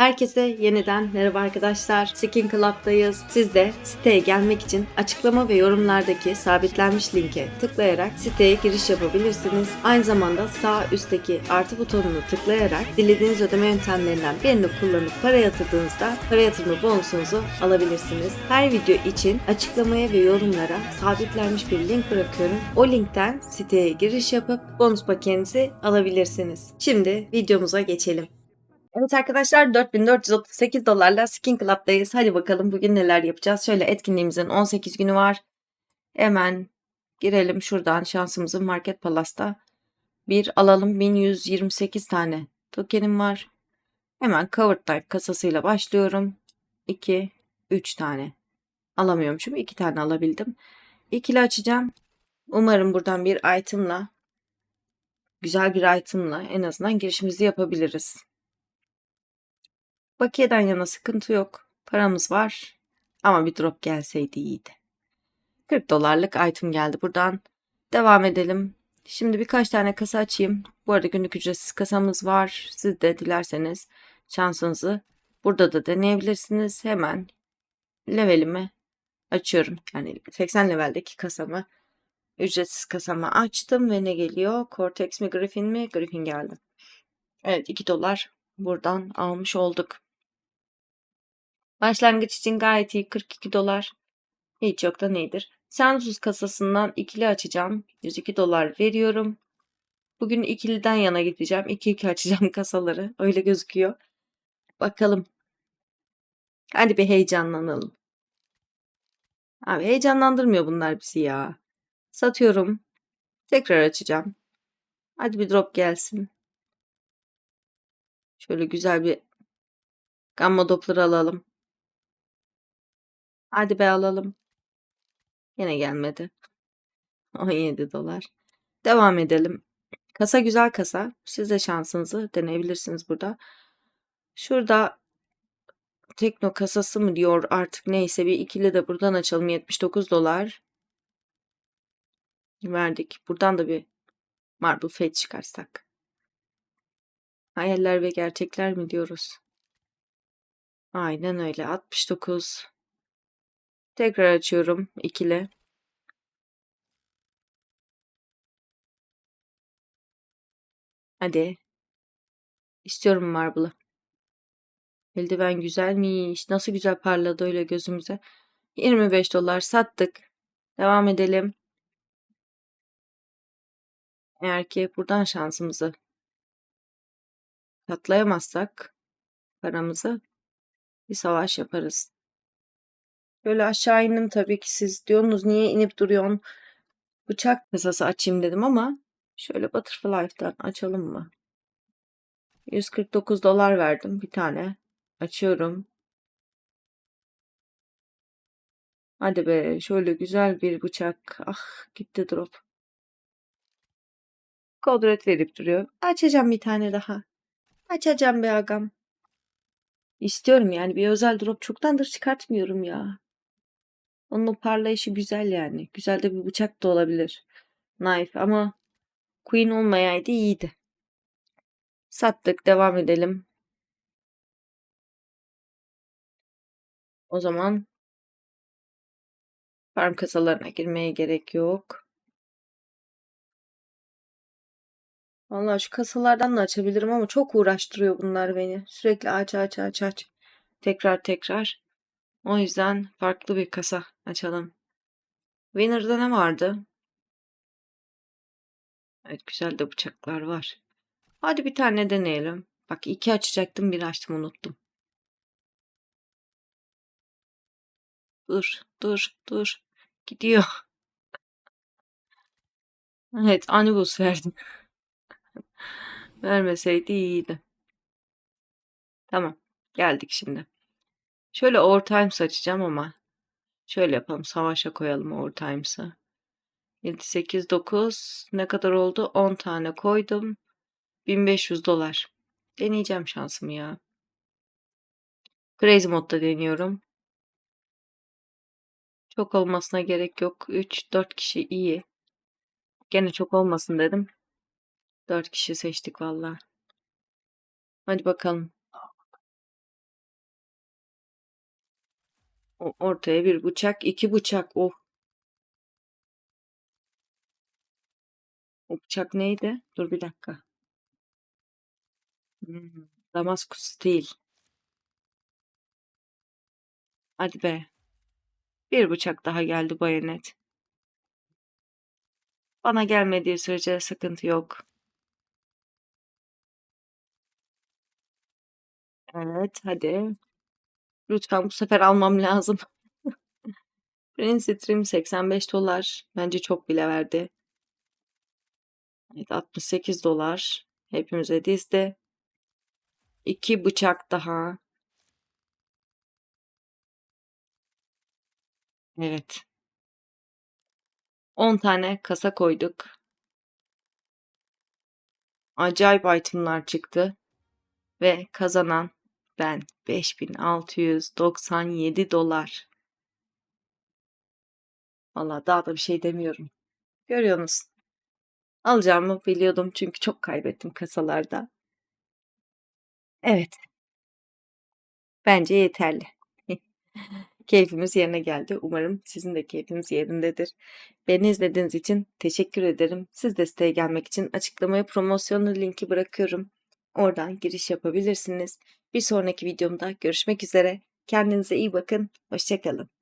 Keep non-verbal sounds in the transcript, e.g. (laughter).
Herkese yeniden merhaba arkadaşlar. Skin Club'dayız. Siz de siteye gelmek için açıklama ve yorumlardaki sabitlenmiş linke tıklayarak siteye giriş yapabilirsiniz. Aynı zamanda sağ üstteki artı butonunu tıklayarak dilediğiniz ödeme yöntemlerinden birini kullanıp para yatırdığınızda para yatırma bonusunuzu alabilirsiniz. Her video için açıklamaya ve yorumlara sabitlenmiş bir link bırakıyorum. O linkten siteye giriş yapıp bonus paketinizi alabilirsiniz. Şimdi videomuza geçelim. Evet arkadaşlar 4438 dolarla Skin Club'dayız. Hadi bakalım bugün neler yapacağız. Şöyle etkinliğimizin 18 günü var. Hemen girelim şuradan şansımızı Market Palace'ta. Bir alalım 1128 tane tokenim var. Hemen Covered Type kasasıyla başlıyorum. 2, 3 tane. Alamıyormuşum. 2 tane alabildim. İkili açacağım. Umarım buradan bir itemla güzel bir itemla en azından girişimizi yapabiliriz. Bakiyeden yana sıkıntı yok. Paramız var. Ama bir drop gelseydi iyiydi. 40 dolarlık item geldi buradan. Devam edelim. Şimdi birkaç tane kasa açayım. Bu arada günlük ücretsiz kasamız var. Siz de dilerseniz şansınızı burada da deneyebilirsiniz. Hemen levelimi açıyorum. Yani 80 leveldeki kasamı ücretsiz kasamı açtım ve ne geliyor? Cortex mi Griffin mi? Griffin geldi. Evet 2 dolar buradan almış olduk. Başlangıç için gayet iyi 42 dolar. Hiç yok da nedir? Sensus kasasından ikili açacağım. 102 dolar veriyorum. Bugün ikiliden yana gideceğim. 2-2 açacağım (laughs) kasaları. Öyle gözüküyor. Bakalım. Hadi bir heyecanlanalım. Abi heyecanlandırmıyor bunlar bizi ya. Satıyorum. Tekrar açacağım. Hadi bir drop gelsin. Şöyle güzel bir gamma doppler alalım. Hadi be alalım. Yine gelmedi. 17 dolar. Devam edelim. Kasa güzel kasa. Siz de şansınızı deneyebilirsiniz burada. Şurada Tekno kasası mı diyor artık neyse bir ikili de buradan açalım. 79 dolar. Verdik. Buradan da bir Marble Fate çıkarsak. Hayaller ve gerçekler mi diyoruz? Aynen öyle. 69. Tekrar açıyorum. ikili. Hadi. İstiyorum Marble'ı. Eldiven güzelmiş. Nasıl güzel parladı öyle gözümüze. 25 dolar sattık. Devam edelim. Eğer ki buradan şansımızı katlayamazsak paramızı bir savaş yaparız. Böyle aşağı indim tabii ki siz diyorsunuz niye inip duruyorsun? Bıçak kasası açayım dedim ama şöyle Butterfly'dan açalım mı? 149 dolar verdim bir tane. Açıyorum. Hadi be şöyle güzel bir bıçak. Ah gitti drop. Kodret verip duruyor. Açacağım bir tane daha. Açacağım be agam. İstiyorum yani bir özel drop çoktandır çıkartmıyorum ya. Onun o parlayışı güzel yani. Güzel de bir bıçak da olabilir. Knife ama Queen olmayaydı iyiydi. Sattık devam edelim. O zaman farm kasalarına girmeye gerek yok. Vallahi şu kasalardan da açabilirim ama çok uğraştırıyor bunlar beni. Sürekli aç aç aç aç. Tekrar tekrar. O yüzden farklı bir kasa açalım. Winner'da ne vardı? Evet güzel de bıçaklar var. Hadi bir tane deneyelim. Bak iki açacaktım bir açtım unuttum. Dur dur dur. Gidiyor. (laughs) Evet Anibus verdim. (laughs) Vermeseydi iyiydi. Tamam. Geldik şimdi. Şöyle overtimes açacağım ama şöyle yapalım. Savaşa koyalım overtimes'ı. 7, 8, 9 ne kadar oldu? 10 tane koydum. 1500 dolar. Deneyeceğim şansımı ya. Crazy modda deniyorum. Çok olmasına gerek yok. 3, 4 kişi iyi. Gene çok olmasın dedim. 4 kişi seçtik valla. Hadi bakalım. Ortaya bir bıçak, iki bıçak. Oh. O bıçak neydi? Dur bir dakika. Hmm, Damaskus değil. Hadi be. Bir bıçak daha geldi bayonet. Bana gelmediği sürece sıkıntı yok. Evet, hadi. Lütfen bu sefer almam lazım. Prince Stream 85 dolar. Bence çok bile verdi. Evet, 68 dolar. Hepimize dizdi. İki bıçak daha. Evet. 10 tane kasa koyduk. Acayip itemlar çıktı. Ve kazanan ben 5697 dolar. Valla daha da bir şey demiyorum. Görüyorsunuz. Alacağımı biliyordum çünkü çok kaybettim kasalarda. Evet. Bence yeterli. (laughs) Keyfimiz yerine geldi. Umarım sizin de keyfiniz yerindedir. Beni izlediğiniz için teşekkür ederim. Siz de gelmek için açıklamaya promosyonlu linki bırakıyorum. Oradan giriş yapabilirsiniz. Bir sonraki videomda görüşmek üzere. Kendinize iyi bakın. Hoşçakalın.